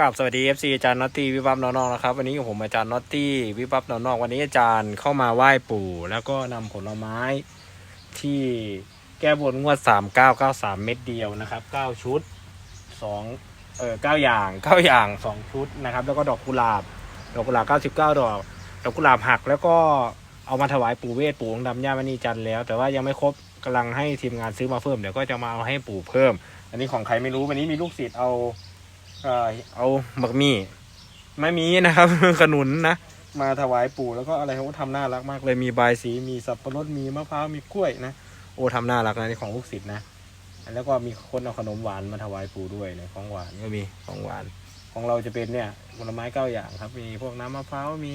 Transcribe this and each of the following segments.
กับสวัสดี FC อาจารย์น็อตตี้วิบับนอนอกนะครับวันนี้กับผมอาจารย์น็อตตี้วิบับนอนอกวันนี้อาจารย์เข้ามาไหว้ปู่ แล้วก็นำผลไม้ที่แก้บนงวด 3993 เม็ดเดียวนะครับ 9 ชุด2เอ่อ9อย่าง9อย่าง 2 ชุดนะครับ แล้วก็ดอกกุหลาบ ดอกกุหลาบ 99 ดอก ดอกกุหลาบหัก แล้วก็เอามาถวายปู่เวทปู่องค์ดำย่ามณีจันทร์แล้ว แต่ว่ายังไม่ครบกำลังให้ทีมงานซื้อมาเพิ่มเดี๋ยวก็จะมาเอาให้ปู่เพิ่ม อันนี้ของใครไม่รู้วันนี้มีลูกศิษย์เอา เอ่อเอาบักมี่ไม่มีนะครับ ขนุนนะ มาถวายปู่แล้วก็อะไรเขาก็ทำน่ารักมากเลยมีบายสีมีสับปะรดมีมะพร้าวมีกล้วยนะโอ้ทำน่ารักนะนี่ของลูกศิษย์นะแล้วก็มีคนเอาขนมหวานมาถวายปู่ด้วยเนี่ยของหวานก็มีของหวาน ของเราจะเป็นเนี่ยผลไม้เก้าอย่างครับ มีพวกน้ำมะพร้าวมี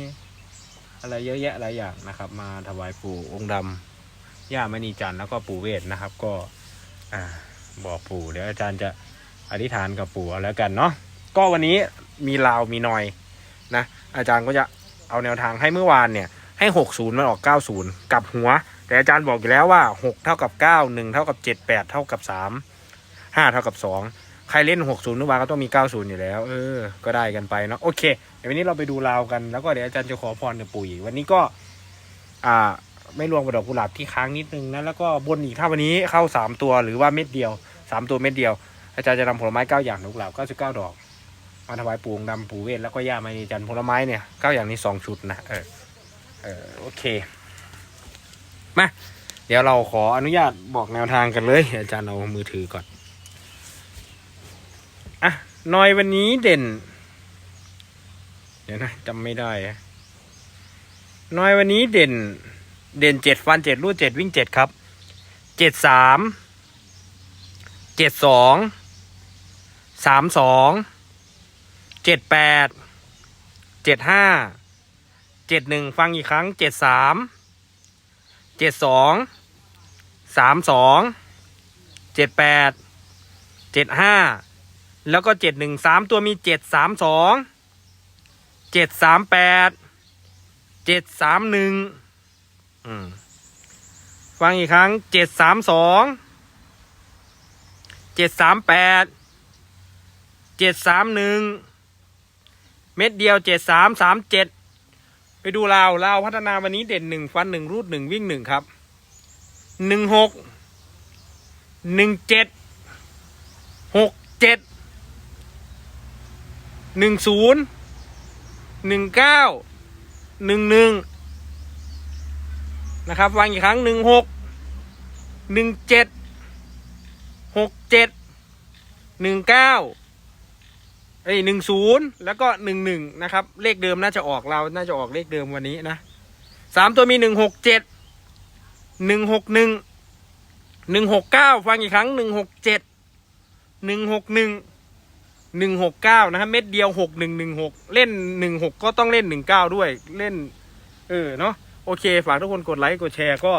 อะไรเยอะแยะหลายอย่างนะครับ มาถวายปู่องค์ดำย่ามณีจันทร์แล้วก็ปู่เวทนะครับ ก็ อ่า บอกปู่เดี๋ยวอาจารย์จะ อธิษฐานกับปู่แล้วกันเนาะก็วันนี้มีลาวมีนอยนะอาจารย์ก็จะเอาแนวทางให้เมื่อวานเนี่ยให้ 60 มันออก 90 กับหัว แต่อาจารย์บอกอยู่แล้วว่า 6 เท่ากับ 9 1 เท่ากับ 7 8 เท่ากับ 3 5 เท่ากับ 2 ใครเล่น 60เมื่อวานก็ต้องมี 90 อยู่แล้ว เออ ก็ได้กันไปเนาะโอเคเดี๋ยววันนี้เราไปดูลาวกันแล้วก็เดี๋ยวอาจารย์จะขอพรจากปู่อีกวันนี้ก็ อ่า ไม่รวมกับดอกกุหลาบที่ค้างนิดนึงนะแล้วก็บนอีกถ้าวันนี้เข้า 3 ตัวหรือว่าเม็ดเดียว 3 ตัวเม็ดเดียว อาจารย์จะนำผลไม้เก้าอย่างดอกกุหลาเก้าสิบเก้าดอก มาถวายปู่องค์ดำปู่เวทแล้วก็ย่ามานีจันทร์ผลไม้เนี่ยเก้าอย่างนี้สองชุดนะเออเออโอเคมาเดี๋ยวเราขออนุญาตบอกแนวทางกันเลย อาจารย์เอามือถือก่อนอะนอยวันนี้เด่น เดี๋ยวนะจำไม่ได้นอยวันนี้เด่น เด่นเจ็ดฟันเจ็ดรูดเจ็ดวิ่งเจ็ดครับเจ็ดสามเจ็ดสอง สามสองเจ็ดแปดเจ็ดห้าเจ็ดหนึ่งฟังอีกครั้งเจ็ดสามเจ็ดสองสามสองเจ็ดแปดเจ็ดห้าแล้วก็เจ็ดหนึ่งสามตัวมีเจ็ดสามสองเจ็ดสามแปดเจ็ดสามหนึ่งฟังอีกครั้งเจ็ดสามสองเจ็ดสามแปด เจ็ดสามหนึ่งเม็ดเดียวเจ็ดสามสามเจ็ดไปดูลาวลาวพัฒนาวันนี้เด่นหนึ่งฟันหนึ่งรูดหนึ่งวิ่งหนึ่งครับหนึ่งหกหนึ่งเจ็ดหกเจ็ดหนึ่งศูนย์หนึ่งเก้าหนึ่งหนึ่งนะครับวางอีกครั้งหนึ่งหกหนึ่งเจ็ดหกเจ็ดหนึ่งเก้า อ้ยหนึ่งศูนย์แล้วก็หนึ่งหนึ่งนะครับ เลขเดิมน่าจะออกเรา น่าจะออกเลขเดิมวันนี้นะสามตัวมีหนึ่งหกเจ็ดหนึ่งหกหนึ่งหนึ่งหกเก้าฟังอีกครั้งหนึ่งหกเจ็ดหนึ่งหกหนึ่งหนึ่งหกเก้านะครับเม็ดเดียวหกหนึ่งหนึ่งหกเล่นหนึ่งหกก็ต้องเล่นหนึ่งเก้าด้วยเล่น เออเนาะโอเค ฝากทุกคนกดไลค์กดแชร์ก็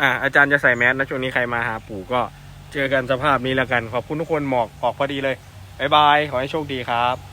อ่า อาจารย์จะใส่แมสนะช่วงนี้ใครมาหาปู่ก็เจอกันสภาพนี้แล้วกัน ขอบคุณทุกคนหมอกออกพอดีเลย บ๊ายบาย ขอให้โชคดีครับ